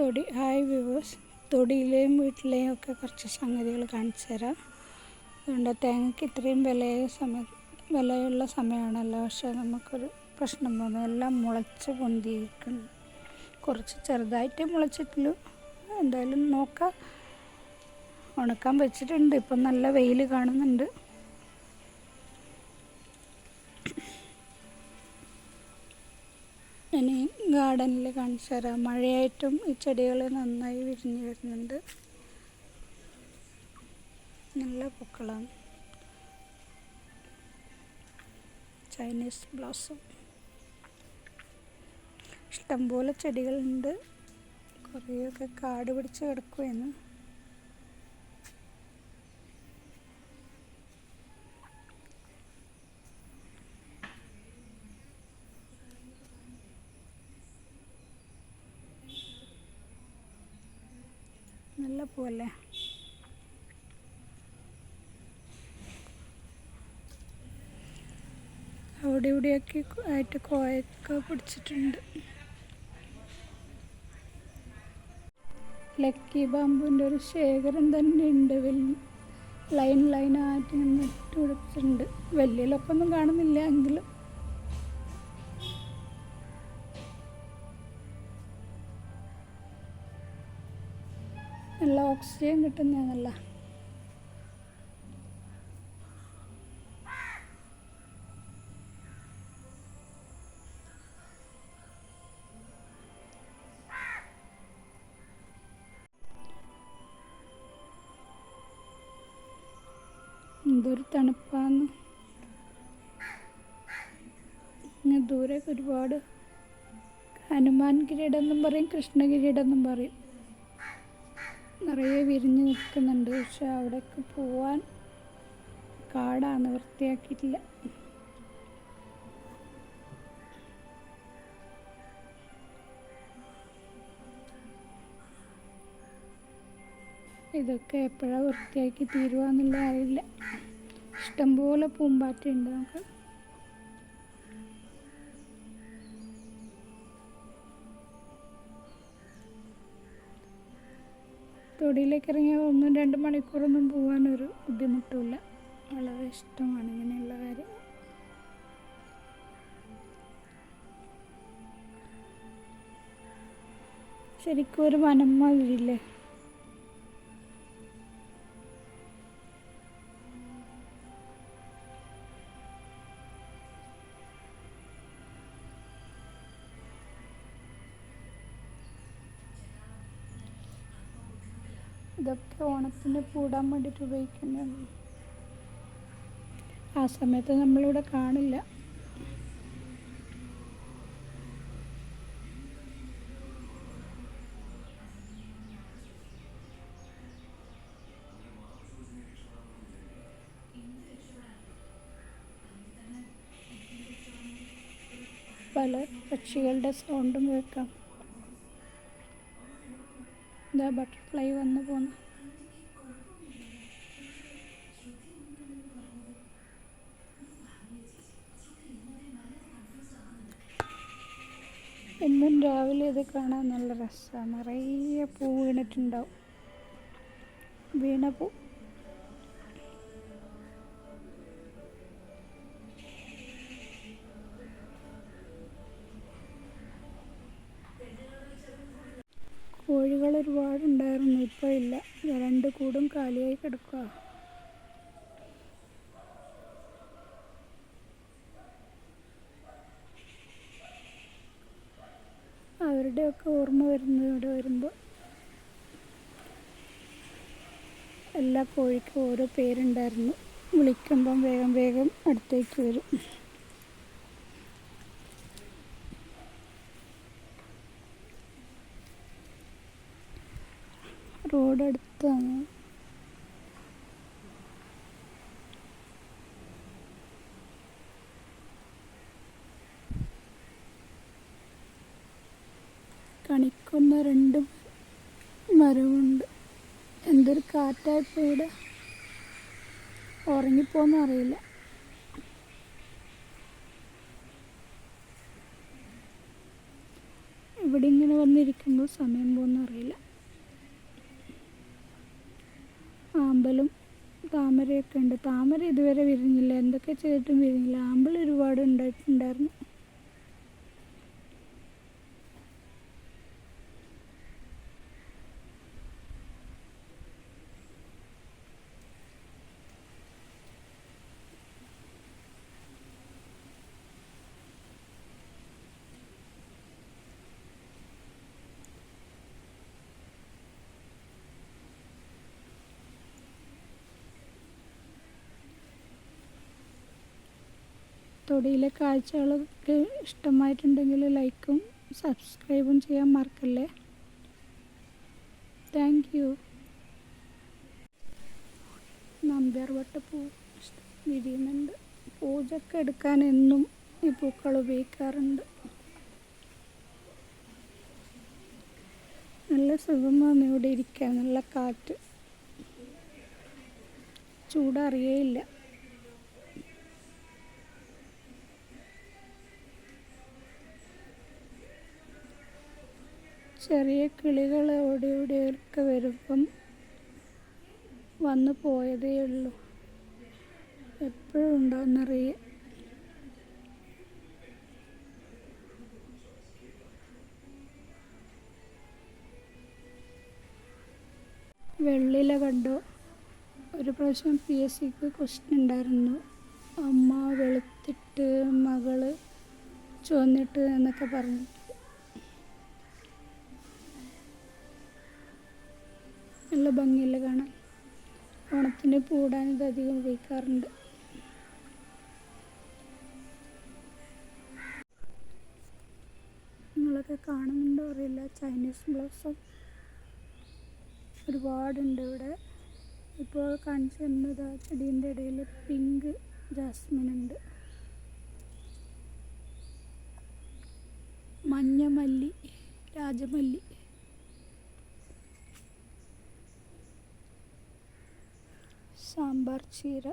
തൊടി hi viewers തൊടിയിലെയും വീട്ടിലെയും ഒക്കെ കുറച്ച് സംഗതികൾ കാണിച്ചു തരാം. അതുകൊണ്ട് തേങ്ങയ്ക്ക് ഇത്രയും വിലയ സമയം വിലയുള്ള സമയമാണല്ലോ. പക്ഷേ നമുക്കൊരു പ്രശ്നം തോന്നും എല്ലാം മുളച്ച് പൊന്തിയിരിക്കുന്നു. കുറച്ച് ചെറുതായിട്ട് മുളച്ചിട്ടുള്ളൂ എന്തായാലും നോക്കാം. ഉണക്കാൻ വെച്ചിട്ടുണ്ട്. ഇപ്പം നല്ല വെയിൽ കാണുന്നുണ്ട്. ഗാർഡനിൽ കാണിച്ചു തരാം മഴയായിട്ടും ഈ ചെടികൾ നന്നായി വിരിഞ്ഞു വരുന്നുണ്ട്. നല്ല പൂക്കളാണ്. ചൈനീസ് ബ്ലോസം ഇഷ്ടംപോലെ ചെടികളുണ്ട്. കുറേയൊക്കെ കാട് പിടിച്ച് കിടക്കുമായിരുന്നു നല്ല പൂവല്ലേ? അവിടെ ഇവിടെയൊക്കെ ആയിട്ട് കോയൊക്കെ പിടിച്ചിട്ടുണ്ട്. ലക്കി ബാമ്പുവിന്റെ ഒരു ശേഖരം തന്നെ ഉണ്ട്. വലിയ ലൈൻ ലൈനായിട്ട് ഇങ്ങനെ ഇട്ട് കൊടുത്തിട്ടുണ്ട് വലിയ ലൊക്കൊന്നും കാണുന്നില്ല എങ്കിലും. ഓക്സിജൻ കിട്ടുന്നതാണല്ല. എന്തൊരു തണുപ്പാന്ന്. ഇങ്ങനെ ദൂരെ ഒരുപാട് ഹനുമാൻ കിരീടം എന്നും പറയും കൃഷ്ണ കൃഷ്ണകിരീടം എന്നും പറയും. നിറയെ വിരിഞ്ഞ് നിൽക്കുന്നുണ്ട്. പക്ഷെ അവിടേക്ക് പോവാൻ കാടാണ് വൃത്തിയാക്കിയിട്ടില്ല. ഇതൊക്കെ എപ്പോഴാണ് വൃത്തിയാക്കി തീരുവാന്നുള്ള അറിയില്ല. ഇഷ്ടംപോലെ പൂമ്പാറ്റയുണ്ട് നമുക്ക്. തൊടിയിലേക്ക് ഇറങ്ങിയാൽ ഒന്നും രണ്ട് മണിക്കൂറൊന്നും പോകാനൊരു ബുദ്ധിമുട്ടില്ല വളരെ ഇഷ്ടമാണ് ഇങ്ങനെയുള്ള കാര്യം ശരിക്കും ഒരു വനം മാതിരിയില്ലേ ഇതൊക്കെ ഓണത്തിന് കൂടാൻ വേണ്ടിയിട്ട് ഉപയോഗിക്കുന്നതാണ്. ആ സമയത്ത് നമ്മളിവിടെ കാണില്ല. പല പക്ഷികളുടെ സൗണ്ടും കേൾക്കാം. ഇതാ ബട്ടർഫ്ലൈ വന്നു പോന്നു? എന്നും രാവിലെ ഇത് കാണാൻ നല്ല രസമാണ് നിറയെ പൂ വീണിട്ടുണ്ടാവും. വീണ പൂ. കോഴികൾ ഒരുപാടുണ്ടായിരുന്നു. ഇപ്പോൾ ഇല്ല. രണ്ട് കൂടും കാലിയായി കിടക്കുക അവരുടെയൊക്കെ ഓർമ്മ വരുന്നത് ഇവിടെ വരുമ്പോൾ എല്ലാ കോഴിക്കും ഓരോ പേരുണ്ടായിരുന്നു. വിളിക്കുമ്പം വേഗം വേഗം അടുത്തേക്ക് വരും. റോഡ് അടുത്താണ് കണിക്കുന്ന രണ്ടും മരമുണ്ട് എന്തൊരു കാറ്റായപ്പോൾ ഇവിടെ ഉറങ്ങിപ്പോന്ന് അറിയില്ല. ഇവിടെ ഇങ്ങനെ വന്നിരിക്കുമ്പോൾ സമയം പോകുന്ന അറിയില്ല. ആമ്പലും താമരയൊക്കെ ഉണ്ട്. താമര ഇതുവരെ വിരിഞ്ഞില്ല. എന്തൊക്കെ ചെയ്തിട്ടും വിരിഞ്ഞില്ല. ആമ്പൽ ഒരുപാട് ഉണ്ടായിട്ടുണ്ടായിരുന്നു. തൊടിയിലെ കാഴ്ചകളൊക്കെ ഇഷ്ടമായിട്ടുണ്ടെങ്കിൽ ലൈക്കും സബ്സ്ക്രൈബും ചെയ്യാൻ മറക്കല്ലേ? താങ്ക് യു നമ്പ്യാർ പൂ വിരിയുന്നുണ്ട്. പൂജക്ക് എടുക്കാൻ എന്നും ഈ പൂക്കൾ ഉപയോഗിക്കാറുണ്ട്. നല്ല സുഖമാണ് ഇവിടെ ഇരിക്കാൻ. നല്ല കാറ്റ്. ചൂടറിയേയില്ല ചെറിയ കിളികൾ അവിടെ ഇവിടെയൊക്കെ വരുമ്പം വന്നു പോയതേ ഉള്ളൂ. എപ്പോഴും വെള്ളില കണ്ടു. ഒരു പ്രാവശ്യം പി എസ് സിക്ക് ക്വസ്റ്റ്യൻ ഉണ്ടായിരുന്നു. അമ്മ വെളുത്തിട്ട് മകൾ ചുവന്നിട്ട് എന്നൊക്കെ പറഞ്ഞു. നല്ല ഭംഗിയല്ല കാണാൻ? ഓണത്തിന് പൂടാൻ ഇത് അധികം ഉപയോഗിക്കാറുണ്ട്. നിങ്ങളൊക്കെ കാണുന്നുണ്ടോ അറിയില്ല. ചൈനീസ് ബ്ലൗസും ഒരുപാടുണ്ട് ഇവിടെ. ഇപ്പോൾ കാണിച്ചു തന്നത് ആ ചെടീന്റെ ഇടയിൽ പിങ്ക് ജാസ്മിൻ ഉണ്ട്. മഞ്ഞമല്ലി രാജമല്ലി. സാമ്പാർ ചീര.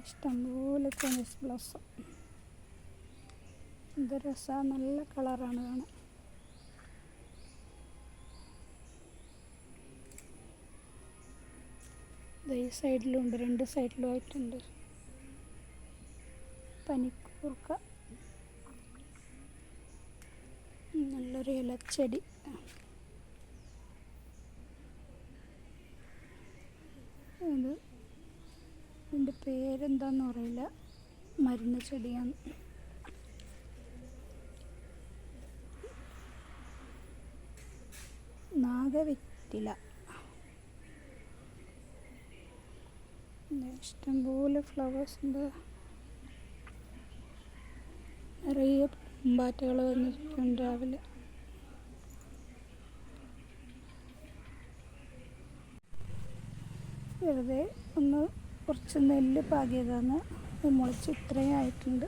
ഇഷ്ടംപോലെ ചൈനീസ് ബ്ലൗസ് ഇത് രസമാണ് നല്ല കളറാണ് കാണാൻ. ഈ സൈഡിലും ഉണ്ട് രണ്ട് സൈഡിലും ആയിട്ടുണ്ട്. പനിക്കൂർക്ക. നല്ലൊരു ഇലച്ചെടി ഇത് ഇതിന്റെ പേരെന്താന്ന് അറിയില്ല. മരുന്ന് ചെടിയാണ്. നാഗവെറ്റില ഇഷ്ടംപോലെ ഫ്ലവേഴ്സ് ഉണ്ട്. നിറയെ പൂമ്പാറ്റകൾ വന്നിട്ടുണ്ട് രാവിലെ. വെറുതെ ഒന്ന് കുറച്ച് നെല്ല് പാകിയതാണ്. മുളച്ച് ഇത്രയും ആയിട്ടുണ്ട്.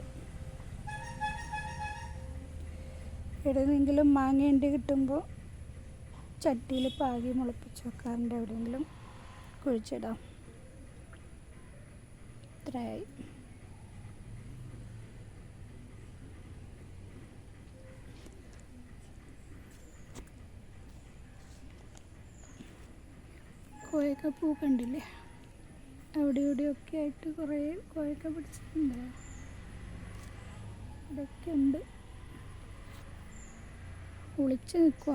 എവിടെയെങ്കിലും മാങ്ങേണ്ടി കിട്ടുമ്പോൾ ചട്ടിയിൽ പാകി മുളപ്പിച്ച് വെക്കാറുണ്ട്. എവിടെയെങ്കിലും കുഴിച്ചിടാം. ഇത്രയായി. കോയൊക്കെ പൂ കണ്ടില്ലേ? അവിടെ ഇവിടെയൊക്കെ ആയിട്ട് കുറേ കോയക്ക പിടിച്ചിട്ടുണ്ട്. ഇതൊക്കെ ഉണ്ട്. ഒളിച്ച് നിൽക്കുക